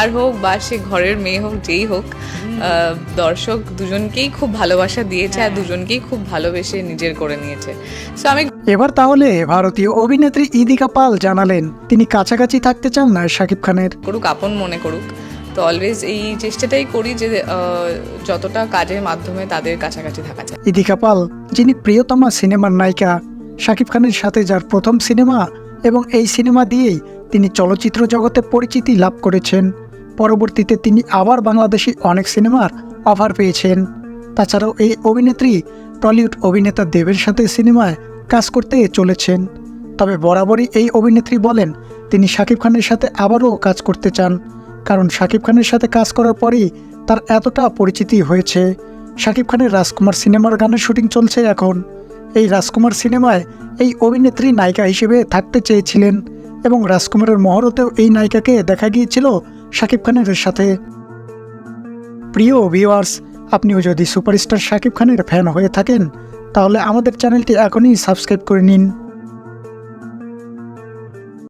আর হোক বা সে ঘরের মেয়ে হোক যেই হোক দর্শক দুজনকেই খুব ভালোবাসা দিয়েছে আর দুজনকেই খুব ভালোবেসে নিজের করে নিয়েছে। সো আমি এবার তাহলে ভারতীয় অভিনেত্রী ইদিকা পাল জানালেন তিনি কাছাকাছি থাকতে চান না শাকিব খানের। করুক আপন মনে করুক। তো অলওয়েজ এই চেষ্টাটাই করি যে যতটা কাজের মাধ্যমে তাদের কাছাকাছি থাকা যায়। ইদিকা পাল যিনি প্রিয়তমা সিনেমার নায়িকা শাকিব খানের সাথে যার প্রথম সিনেমা এবং এই সিনেমা দিয়েই তিনি চলচ্চিত্র জগতে পরিচিতি লাভ করেছেন। পরবর্তীতে তিনি আবার বাংলাদেশি অনেক সিনেমার অফার পেয়েছেন। তাছাড়াও এই অভিনেত্রী টলিউড অভিনেতা দেবের সাথে সিনেমায় কাজ করতে চলেছেন। তবে বরাবরই এই অভিনেত্রী বলেন, তিনি শাকিব খানের সাথে আবারও কাজ করতে চান। কারণ শাকিব খানের সাথে কাজ করার পরেই তার এতটা পরিচিতি হয়েছে। শাকিব খানের রাজকুমার সিনেমার গানের শুটিং চলছে এখন। এই রাজকুমার সিনেমায় এই অভিনেত্রী নায়িকা হিসেবে থাকতে চেয়েছিলেন এবং রাজকুমারের মহরতেও এই নায়িকাকে দেখা গিয়েছিল শাকিব খানের সাথে। প্রিয় ভিউয়ার্স আপনিও যদি সুপারস্টার শাকিব খানের ফ্যান হয়ে থাকেন, তাহলে আমাদের চ্যানেলটি এখনই সাবস্ক্রাইব করে নিন।